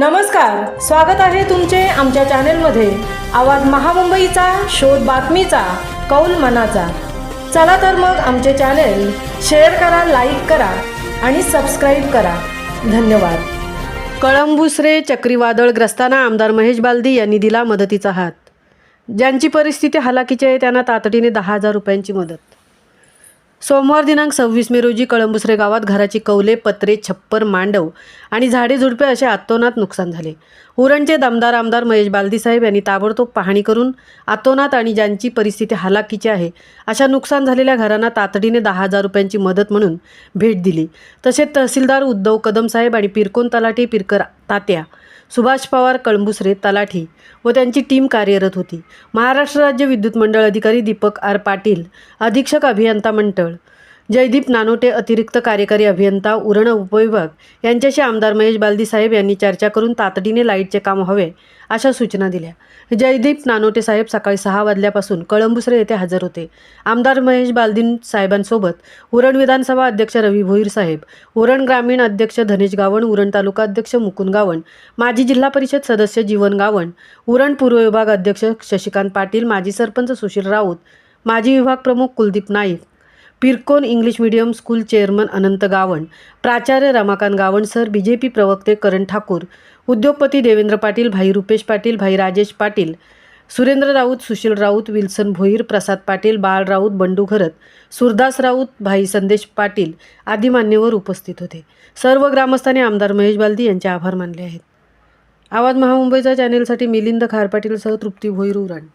नमस्कार स्वागत आहे तुमचे आमच्या चॅनेलमध्ये. आवाज महामुंबईचा शोध बातमीचा कौल मनाचा. चला तर मग आमचे चॅनेल शेअर करा लाईक करा आणि सबस्क्राईब करा. धन्यवाद. कळंबुसरे चक्रीवादळग्रस्तांना आमदार महेश बालदी यांनी दिला मदतीचा हात. ज्यांची परिस्थिती हालाकीची आहे त्यांना तातडीने दहा हजार रुपयांची मदत. सोमवार दिनांक सव्वीस मे रोजी कळंबुसरे गावात घराची कौले पत्रे छप्पर मांडव आणि झाडे झुडपे असे आत्तोनात नुकसान झाले. उरणचे दमदार आमदार महेश बालदीसाहेब यांनी ताबडतोब पाहणी करून आतोनात आणि ज्यांची परिस्थिती हालाकीची आहे अशा नुकसान झालेल्या घरांना तातडीने दहा हजार रुपयांची मदत म्हणून भेट दिली. तसेच तहसीलदार उद्धव कदमसाहेब आणि पिरकोन तलाठी पिरकर तात्या सुभाष पवार कळंबुसरे तलाठी व त्यांची टीम कार्यरत होती. महाराष्ट्र राज्य विद्युत मंडळ अधिकारी दीपक आर पाटील अधीक्षक अभियंता मंडळ जयदीप नानोटे अतिरिक्त कार्यकारी अभियंता उरण उपविभाग यांच्याशी आमदार महेश बालदी साहेब यांनी चर्चा करून तातडीने लाईटचे काम हवे अशा सूचना दिल्या. जयदीप नानोटे साहेब सकाळी सहा वाजल्यापासून कळंबुसरे येथे हजर होते. आमदार महेश बालदीन साहेबांसोबत उरण विधानसभा अध्यक्ष रवी भोईर साहेब उरण ग्रामीण अध्यक्ष धनेश गावण उरण तालुका अध्यक्ष मुकुंद गावण माजी जिल्हा परिषद सदस्य जीवन गावण उरण पूर्व विभाग अध्यक्ष शशिकांत पाटील माजी सरपंच सुशील राऊत माजी विभाग प्रमुख Kuldeep Naik Pirkon English medium school chairman Anant Gavan प्राचार्य Ramakant Gawan sir B J P प्रवक्ते करण ठाकूर उद्योगपती देवेंद्र पाटील भाई रुपेश पाटील भाई राजेश पाटील सुरेंद्र राऊत सुशील राऊत विल्सन भोईर प्रसाद पाटील बाळ राऊत बंडू घरत सुरदास राऊत भाई संदेश पाटील आदी मान्यवर उपस्थित होते. सर्व ग्रामस्थांनी आमदार महेश बालदी यांचे आभार मानले आहेत. आवाज महामुंबईच्या चॅनेलसाठी मिलिंद खार पाटीलसह तृप्ती भोईर उरण.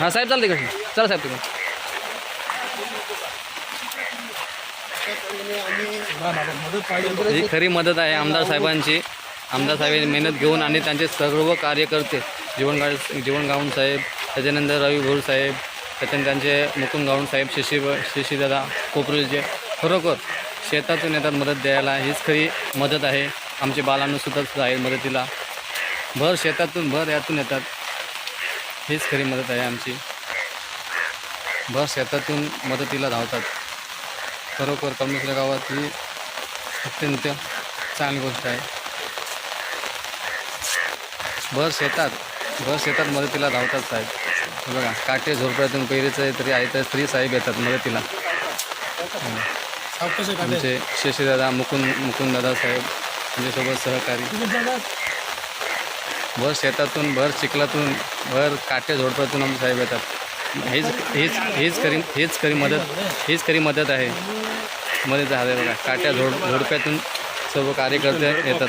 हा साहेब चालते का? चला साहेब तुम्ही. ही खरी मदत आहे आमदार साहेबांची. आमदार साहेबांनी मेहनत घेऊन आणि त्यांचे सर्व कार्यकर्ते जीवन गा जीवन गावण साहेब त्याच्यानंतर रवी भोर साहेब त्याच्यानंतर त्यांचे मुकुंद गावण साहेब शशी शशीदादा कोपरेलचे. खरोखर शेतातून येतात मदत द्यायला हीच खरी मदत आहे. आमचे बालांनुसुद्धा आहे मदतीला. भर शेतातून भर यातून येतात. हीच खरी मदत आहे आमची. भर शेतातून मदतीला धावतात. खरोखर कळमेश्वर गावात ही अत्यंत चांगली गोष्ट आहे. भर शेतात भर शेतात मदतीला धावतात साहेब. बघा काटे झोपड्यातून पहिलेच आहे तरी आहे तर स्त्री साहेब येतात मदतीला. आमचे शशीदादा मुकुंद मुकुंददादा साहेब त्यांच्यासोबत सहकारी. भर शेतातून भर चिखलातून भर काटे झोडपातून आमचे साहेब येतात. हेच हेच हेच खरी हेच खरी मदत हेच खरी मदत आहे. मदत आहे बघा. काट्या झोड झोडप्यातून सर्व कार्यकर्ते येतात.